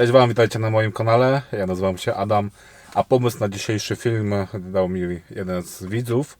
Cześć Wam, witajcie na moim kanale. Ja nazywam się Adam, a pomysł na dzisiejszy film dał mi jeden z widzów.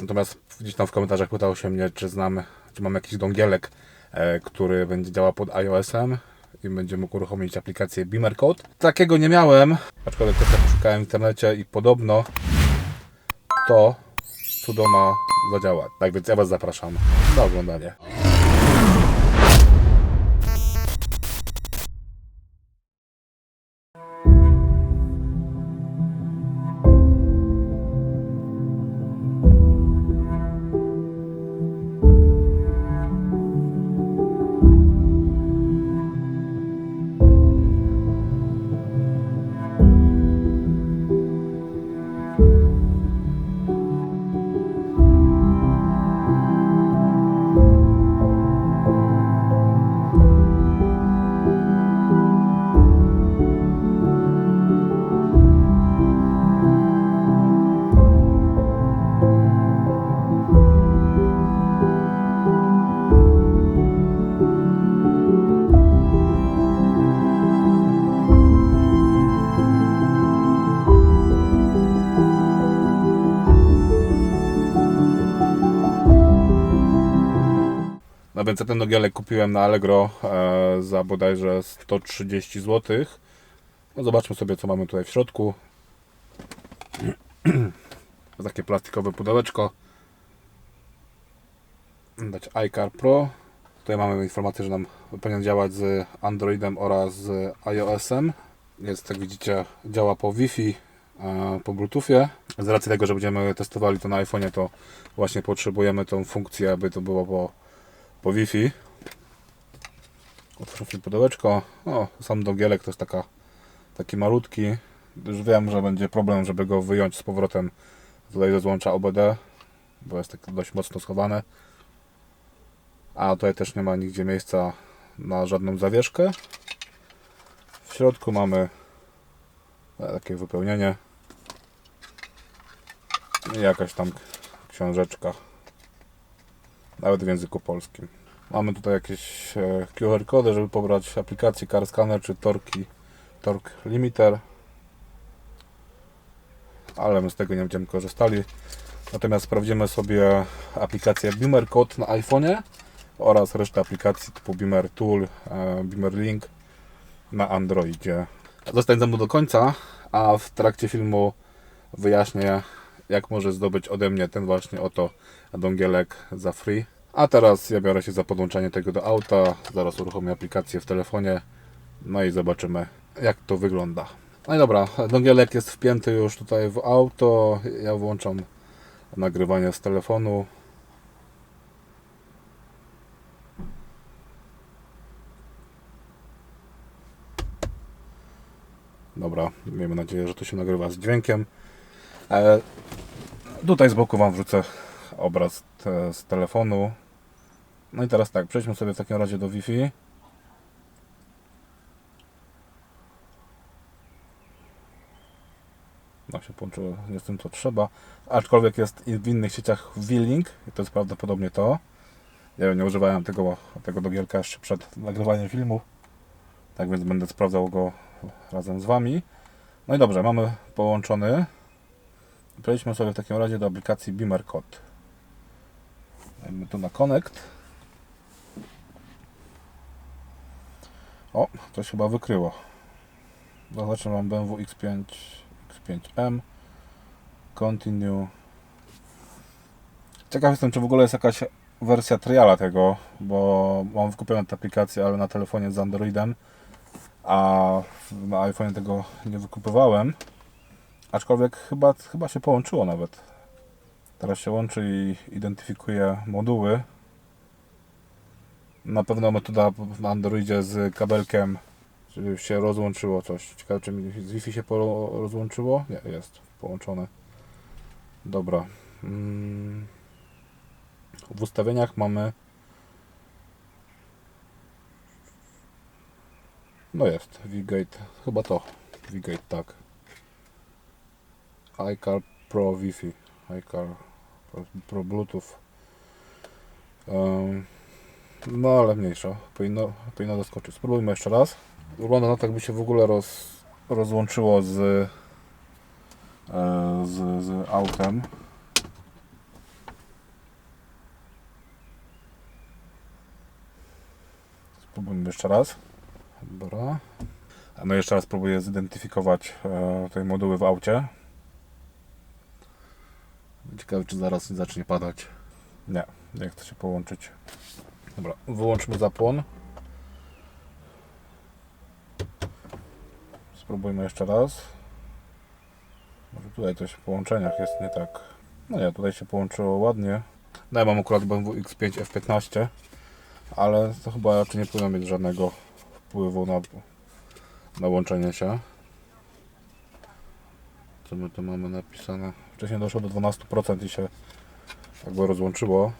Natomiast gdzieś tam w komentarzach pytał się mnie, czy znam, czy mam jakiś dongielek, e, który będzie działał pod iOS-em i będzie mógł uruchomić aplikację Beamer Code. Takiego nie miałem, aczkolwiek trochę poszukałem w internecie i podobno to cudo ma zadziałać. Tak więc ja Was zapraszam do oglądania. Ten nogielek kupiłem na Allegro e, za bodajże 130 zł. No zobaczmy sobie co mamy tutaj w środku. Takie plastikowe pudełeczko. Dać iCar Pro. Tutaj mamy informację, że nam powinien działać z Androidem oraz z iOS-em. Jest, jak widzicie, działa po Wi-Fi, e, po Bluetoothie. Z racji tego, że będziemy testowali to na iPhone'ie, to właśnie potrzebujemy tą funkcję, aby to było po po Wi-Fi. Otwórzmy pudełeczko. O, sam dogielek to jest taka, taki malutki. Już wiem, że będzie problem, żeby go wyjąć z powrotem tutaj ze złącza OBD, bo jest tak dość mocno schowane. A tutaj też nie ma nigdzie miejsca na żadną zawieszkę. W środku mamy e, takie wypełnienie i jakaś tam książeczka nawet w języku polskim. Mamy tutaj jakieś e, QR kody, żeby pobrać aplikację Car Scanner czy Torki, Torque Limiter. Ale my z tego nie będziemy korzystali. Natomiast sprawdzimy sobie aplikację Beamer Code na iPhone'ie oraz resztę aplikacji typu Beamer Tool, e, Beamer Link na Androidzie. Zostań ze mną do końca, a w trakcie filmu wyjaśnię jak może zdobyć ode mnie ten właśnie oto dongielek za free. A teraz ja biorę się za podłączenie tego do auta, zaraz uruchomię aplikację w telefonie, no i zobaczymy jak to wygląda. No i dobra, dongielek jest wpięty już tutaj w auto, ja włączam nagrywanie z telefonu. Dobra, miejmy nadzieję, że to się nagrywa z dźwiękiem. E, tutaj z boku Wam wrzucę obraz te, z telefonu. No i teraz tak, przejdźmy sobie w takim razie do Wi-Fi. No się połączyło nie z tym co trzeba. Aczkolwiek jest w innych sieciach V-Link i to jest prawdopodobnie to. Ja nie używałem tego, tego dogielka jeszcze przed nagrywaniem filmu. Tak więc będę sprawdzał go razem z Wami. No i dobrze, mamy połączony. Przejdźmy sobie w takim razie do aplikacji Beamer Code. Dajmy tu na Connect. O, coś chyba wykryło. Zobaczmy, mam BMW X5, X5M. Continue. Ciekaw jestem, czy w ogóle jest jakaś wersja triala tego, bo mam wykupioną tę aplikację, ale na telefonie z Androidem, a na iPhone tego nie wykupywałem. Aczkolwiek chyba, chyba się połączyło nawet. Teraz się łączy i identyfikuje moduły. Na pewno metoda na Androidzie z kabelkiem, żeby się rozłączyło coś. Ciekawe, czy mi z Wi-Fi się rozłączyło? Nie, jest połączone. Dobra. Mm. W ustawieniach mamy. No jest, V-Gate, chyba to. V-Gate, tak. iCar Pro Wi-Fi, iCar Pro, Pro Bluetooth. Em, no ale mniejsza, powinno, powinno doskoczyć. Spróbujmy jeszcze raz. Wygląda na to, jakby się w ogóle roz, rozłączyło z, e, z, z autem. Spróbujmy jeszcze raz. Dobra. No jeszcze raz próbuję zidentyfikować e, te moduły w aucie. Ciekawe, czy zaraz nie zacznie padać. Nie, nie chce się połączyć. Dobra, wyłączmy zapłon. Spróbujmy jeszcze raz. Może tutaj coś w połączeniach jest nie tak. No nie, tutaj się połączyło ładnie. No ja mam akurat BMW X5 F15, ale to chyba raczej nie powinno mieć żadnego wpływu na, na łączenie się. Co my tu mamy napisane? Wcześniej doszło do 12% i się jakby rozłączyło.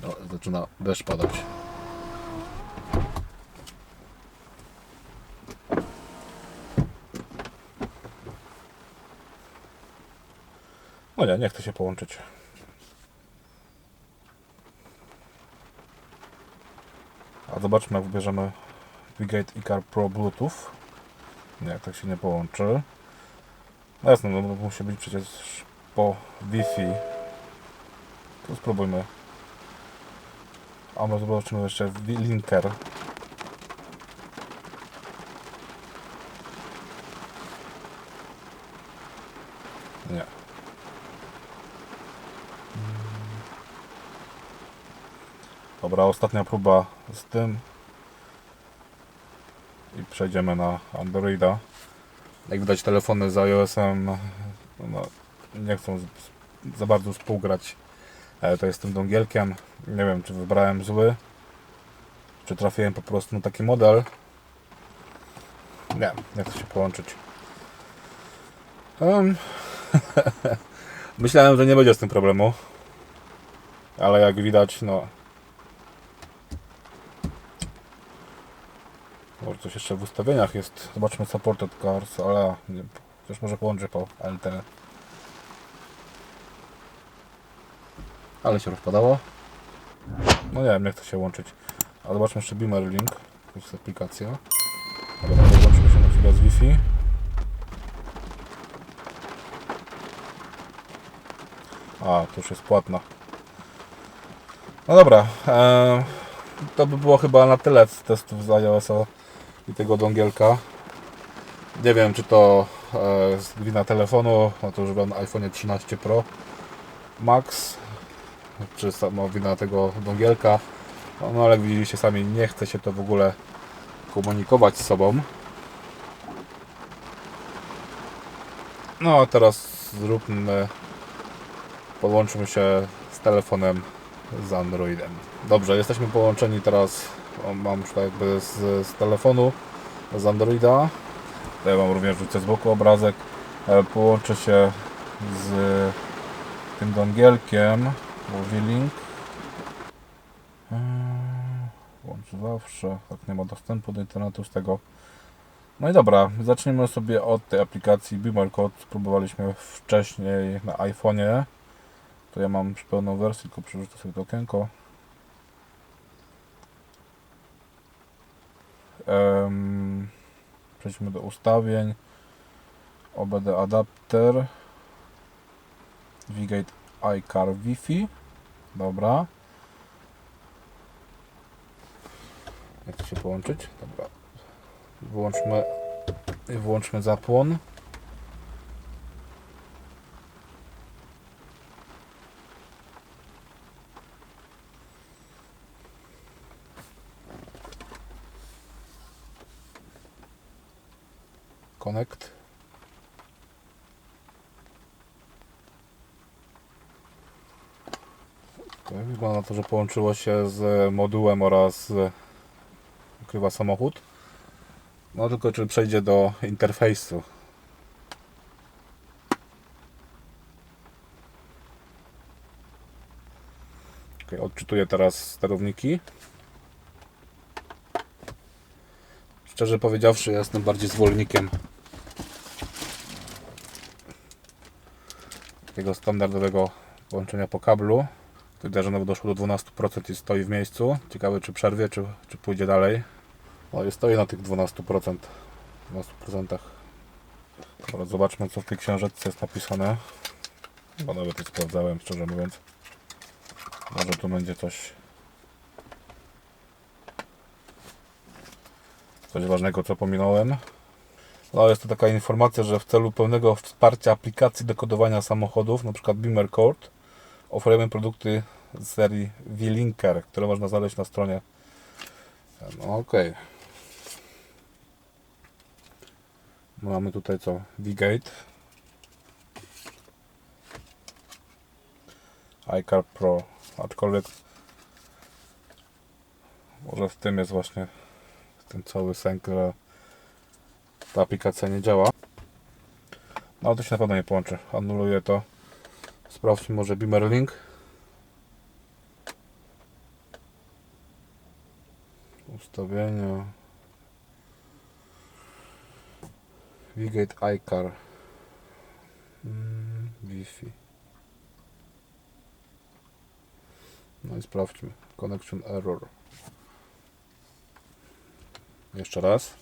No, zaczyna deszcz padać. No nie, nie chcę się połączyć. A zobaczmy jak wybierzemy Vigate iCar Pro Bluetooth. Nie, tak się nie połączy. No jasne, no, no, musi być przecież po Wi-Fi. To spróbujmy. A może zobaczymy jeszcze linker. Nie. Dobra, ostatnia próba z tym. Przejdziemy na Androida. Jak widać telefony z iOS-em no, nie chcą za bardzo współgrać e, to jest tym dongielkiem. Nie wiem, czy wybrałem zły, czy trafiłem po prostu na taki model. Nie, nie chcę się połączyć. Em, Myślałem, że nie będzie z tym problemu, ale jak widać, no. Może coś jeszcze w ustawieniach jest. Zobaczmy supported cars, ale nie, coś może połączy po LTE. Ale się rozpadało. No nie wiem, jak to się łączyć. A zobaczmy jeszcze Beamer Link. To jest aplikacja. Dobra, włączymy się na chwilę z Wi-Fi. A, to już jest płatna. No dobra. E, to by było chyba na tyle z testów z iOS-a i tego dongielka. Nie wiem, czy to jest wina telefonu. No to używam na iPhone 13 Pro Max czy sama wina tego dongielka. No, no ale widzieliście sami, nie chce się to w ogóle komunikować z sobą. No a teraz zróbmy, podłączmy się z telefonem z Androidem. Dobrze, jesteśmy połączeni teraz, mam już jakby z, z telefonu, z Androida. Tutaj Wam również wrzucę z boku obrazek. E, Połączę się z tym dongielkiem. Mówi link. Eee, Łączy zawsze. Tak nie ma dostępu do internetu z tego. No i dobra, zacznijmy sobie od tej aplikacji Beamer Code. Spróbowaliśmy wcześniej na iPhone'ie. To ja mam pełną wersję, tylko przerzucę sobie to okienko. Em, przejdźmy do ustawień. OBD adapter. Vigate iCar Wi-Fi. Dobra. Jak się połączyć? Dobra. Wyłączmy, wyłączmy zapłon. Connect. Wygląda na to, że połączyło się z modułem oraz ukrywa samochód. No tylko czy przejdzie do interfejsu. Okay, odczytuję teraz sterowniki. Szczerze powiedziawszy, jestem bardziej zwolennikiem takiego standardowego połączenia po kablu. Widzę, że doszło do 12% i stoi w miejscu. Ciekawe czy przerwie, czy, czy pójdzie dalej. No i stoi na tych 12%. 12%. Dobra, zobaczmy co w tej książeczce jest napisane. Bo nawet nie sprawdzałem, szczerze mówiąc. Może tu będzie coś coś ważnego, co pominąłem. No, jest to taka informacja, że w celu pełnego wsparcia aplikacji do kodowania samochodów, np. Beamer Code, oferujemy produkty z serii V-Linker, które można znaleźć na stronie. No, okej. Mamy tutaj co? V-Gate. iCar Pro. Aczkolwiek może w tym jest właśnie ten cały sęk, że ta aplikacja nie działa. No to się na pewno nie połączy. Anuluję to. Sprawdźmy może Beamer Link. Ustawienia. Vigate iCar. Mm, Wi-Fi. No i sprawdźmy. Connection error. Jeszcze raz.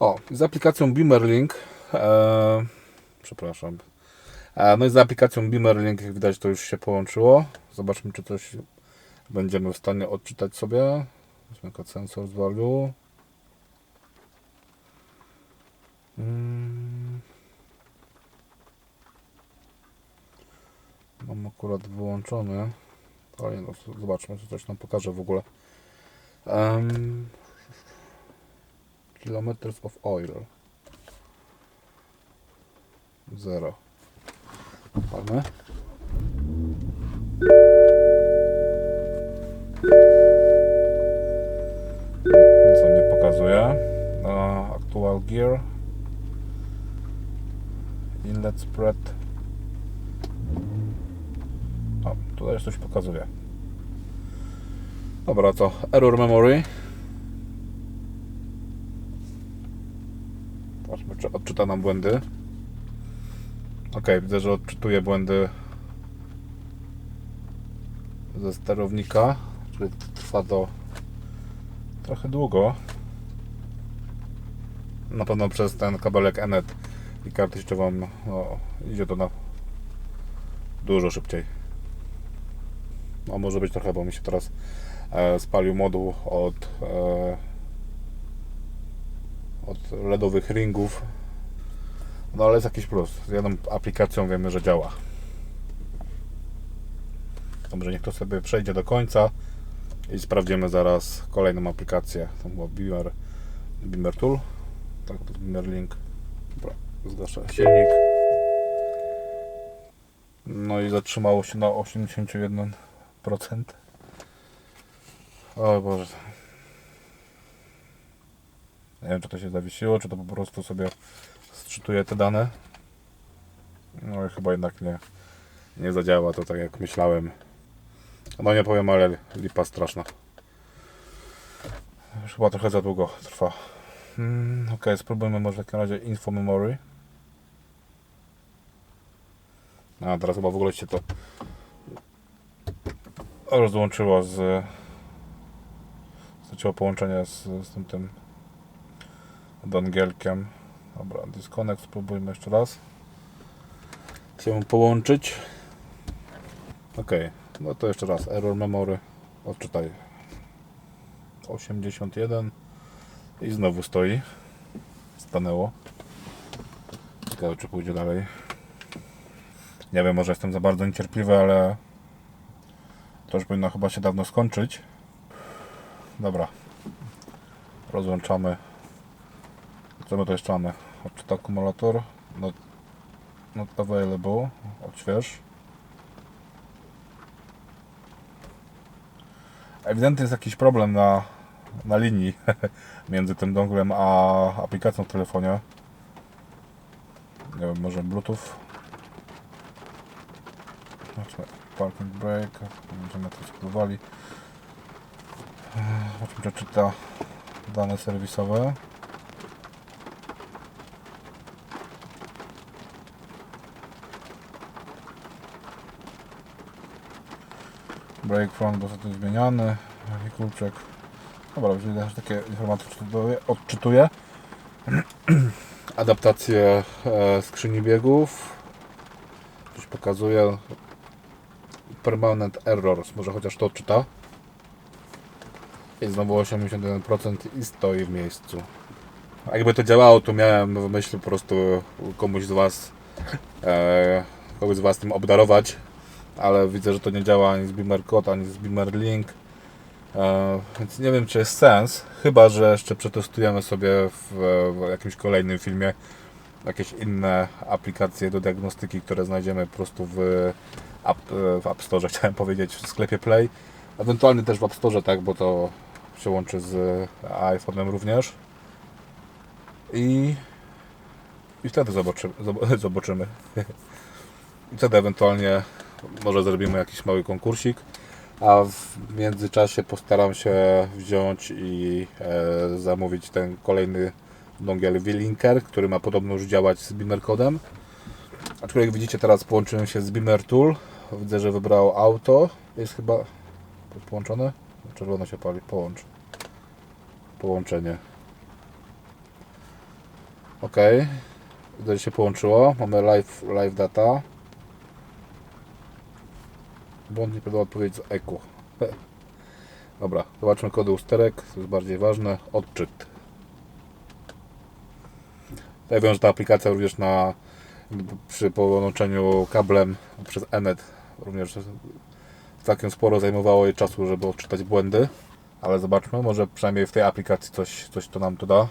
O, z aplikacją Beamerlink. E, przepraszam. E, no i z aplikacją Beamerlink, jak widać, to już się połączyło. Zobaczmy, czy coś będziemy w stanie odczytać sobie. Weźmy jako sensor z value. Mm. Mam akurat wyłączony. Ale no, zobaczmy, czy coś nam pokaże w ogóle. Kilometers of oil. Zero. Palmy. Nic on pokazuje. Uh, actual gear. Inlet spread. O, tutaj coś pokazuje. Dobra, to error memory. Zobaczmy, czy odczyta nam błędy. Ok, widzę, że odczytuje błędy ze sterownika, czyli trwa do trochę długo. Na pewno przez ten kabelek Enet i kartę sieciową no, idzie to na dużo szybciej. No może być trochę, bo mi się teraz e, spalił moduł od e, od LEDowych ringów. No ale jest jakiś plus. Z jedną aplikacją wiemy, że działa. Dobrze, niech to sobie przejdzie do końca i sprawdzimy zaraz kolejną aplikację. To była Beamer, Beamer Tool. Tak, to jest Beamer Link. Dobra, zgaszę silnik. No i zatrzymało się na 81%. O Boże. Nie wiem, czy to się zawiesiło, czy to po prostu sobie sczytuje te dane. No i chyba jednak nie, nie zadziała to tak jak myślałem. No nie powiem, ale lipa straszna. Już chyba trochę za długo trwa. Mm, ok, spróbujmy może w takim razie info memory. A teraz chyba w ogóle się to rozłączyło z straciło połączenie z, z tym tym dongielkiem. Dobra, disconnect spróbujmy jeszcze raz. Chcę połączyć. Ok, no to jeszcze raz. Error memory. Odczytaj. 81 i znowu stoi. Stanęło. Ciekawe czy pójdzie dalej. Nie wiem, może jestem za bardzo niecierpliwy, ale to już powinno chyba się dawno skończyć. Dobra. Rozłączamy. Co my to jeszcze mamy? Odczyta akumulator. Not, not available. Odśwież. Ewidentnie jest jakiś problem na, na linii między tym donglem a aplikacją w telefonie. Nie wiem, może Bluetooth. Zobaczmy, parking brake. Będziemy to spróbowali. Zobaczmy, czy czyta dane serwisowe. Break front był ostatnio zmieniany. Wehikułczek. Dobra, jeżeli też takie informacje odczytuję-. Adaptację e, skrzyni biegów. Coś pokazuje. Permanent errors. Może chociaż to odczyta. I znowu 81% i stoi w miejscu. A jakby to działało, to miałem w myśli po prostu komuś z Was e, kogoś z Was tym obdarować, ale widzę, że to nie działa ani z Beamer Code, ani z Beamer Link. E, więc nie wiem, czy jest sens, chyba że jeszcze przetestujemy sobie w, w jakimś kolejnym filmie jakieś inne aplikacje do diagnostyki, które znajdziemy po prostu w App, w App Store, chciałem powiedzieć, w sklepie Play. Ewentualnie też w App Store, tak, bo to się łączy z iPhone'em również. I, i wtedy zobaczymy. zob- zobaczymy. I wtedy ewentualnie może zrobimy jakiś mały konkursik. A w międzyczasie postaram się wziąć i e, zamówić ten kolejny dongiel V-Linker, który ma podobno już działać z Beamer Codem. Aczkolwiek widzicie teraz połączyłem się z Beamer Tool. Widzę, że wybrał auto. Jest chyba połączone? Czerwono się pali. Połącz. Połączenie. Ok. Widzę, że się połączyło. Mamy live, live data. Błąd nie podał odpowiedź z EQ. Dobra, zobaczmy kody usterek. To jest bardziej ważne. Odczyt. Ja wiem, że ta aplikacja również na przy połączeniu kablem przez Enet również całkiem sporo zajmowało jej czasu, żeby odczytać błędy. Ale zobaczmy, może przynajmniej w tej aplikacji coś, coś to nam to da.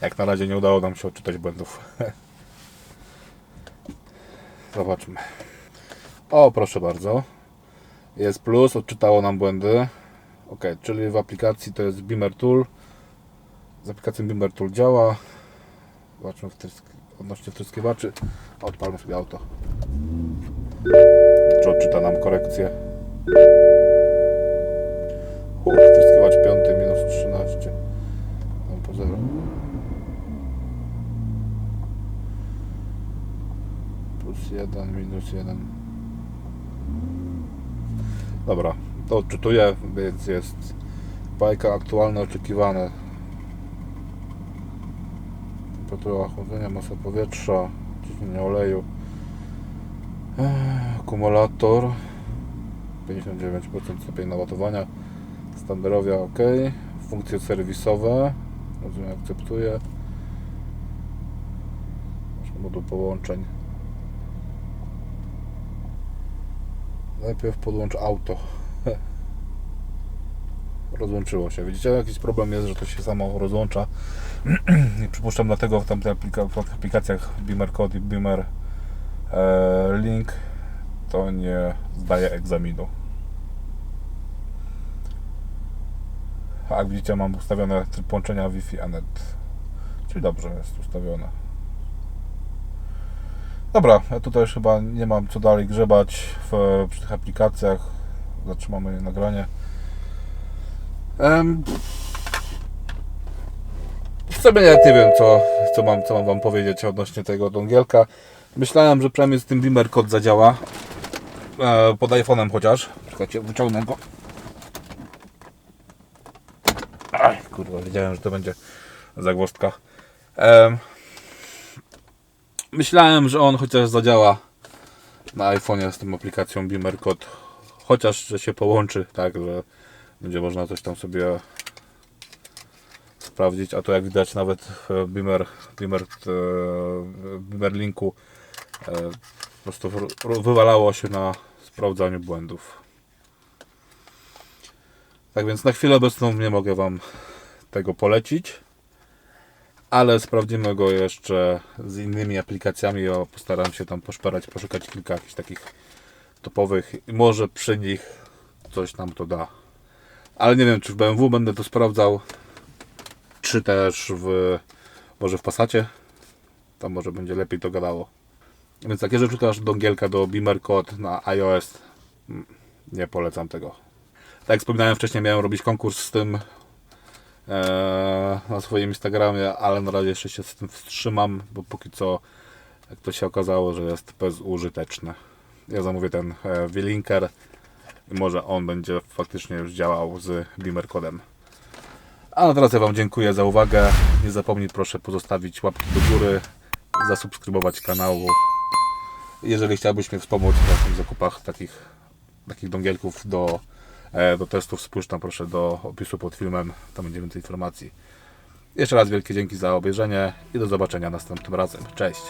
Jak na razie nie udało nam się odczytać błędów. Zobaczmy. O, proszę bardzo. Jest plus, odczytało nam błędy. Ok, czyli w aplikacji to jest Beamer Tool. Z aplikacją Beamer Tool działa. Zobaczmy wtrysk... odnośnie wtryskiwaczy. Odpalmy sobie auto. Czy odczyta nam korekcję? Wtryskiwacz 5 minus 13. Mam po 0. Plus 1, minus 1. Dobra, to odczytuję, więc jest bajka aktualne oczekiwane. Temperatura chłodzenia, masa powietrza, ciśnienie oleju. Ech, Akumulator 59% stopień naładowania Standardowia OK Funkcje serwisowe Rozumiem, akceptuję moduł połączeń Najpierw podłącz auto Rozłączyło się. Widzicie, jakiś problem jest, że to się samo rozłącza. Przypuszczam dlatego w tamtych aplika- w aplikacjach Beamer Code i Beamer e, Link to nie zdaje egzaminu. A jak widzicie mam ustawione tryb połączenia Wi-Fi Anet. Czyli dobrze jest ustawione. Dobra, ja tutaj już chyba nie mam co dalej grzebać w, przy tych aplikacjach. Zatrzymamy nagranie. W sobie nawet nie wiem, co, co, mam, co mam Wam powiedzieć odnośnie tego dongielka. Myślałem, że przynajmniej z tym Beamer Code zadziała. E, pod iPhone'em chociaż. Czekajcie, wyciągnę go. Aj, kurwa, wiedziałem, że to będzie zagwozdka. Em, myślałem, że on chociaż zadziała na iPhone'ie z tą aplikacją Beamer Code. Chociaż, że się połączy, tak, że będzie można coś tam sobie sprawdzić, a to jak widać nawet w Beamer, Beamer, e, Beamer Linku e, po prostu wywalało się na sprawdzaniu błędów. Tak więc na chwilę obecną nie mogę Wam tego polecić, ale sprawdzimy go jeszcze z innymi aplikacjami. Ja postaram się tam poszperać, poszukać kilka jakichś takich topowych i może przy nich coś nam to da. Ale nie wiem, czy w BMW będę to sprawdzał, czy też w może w Passacie. Tam może będzie lepiej to gadało. Więc jak jeżeli szukasz dongielka do Beamer Code na iOS, mm, nie polecam tego. jak wspominałem wcześniej, miałem robić konkurs z tym na swoim Instagramie, ale na razie jeszcze się z tym wstrzymam, bo póki co, jak to się okazało, że jest bezużyteczne. Ja zamówię ten V-Linker i może on będzie faktycznie już działał z Beamer kodem. A na teraz ja Wam dziękuję za uwagę. Nie zapomnij proszę pozostawić łapki do góry, zasubskrybować kanału. Jeżeli chciałbyś mnie wspomóc w zakupach takich, takich dongielków do, do testów, spójrz tam proszę do opisu pod filmem, tam będzie więcej informacji. Jeszcze raz wielkie dzięki za obejrzenie i do zobaczenia następnym razem. Cześć!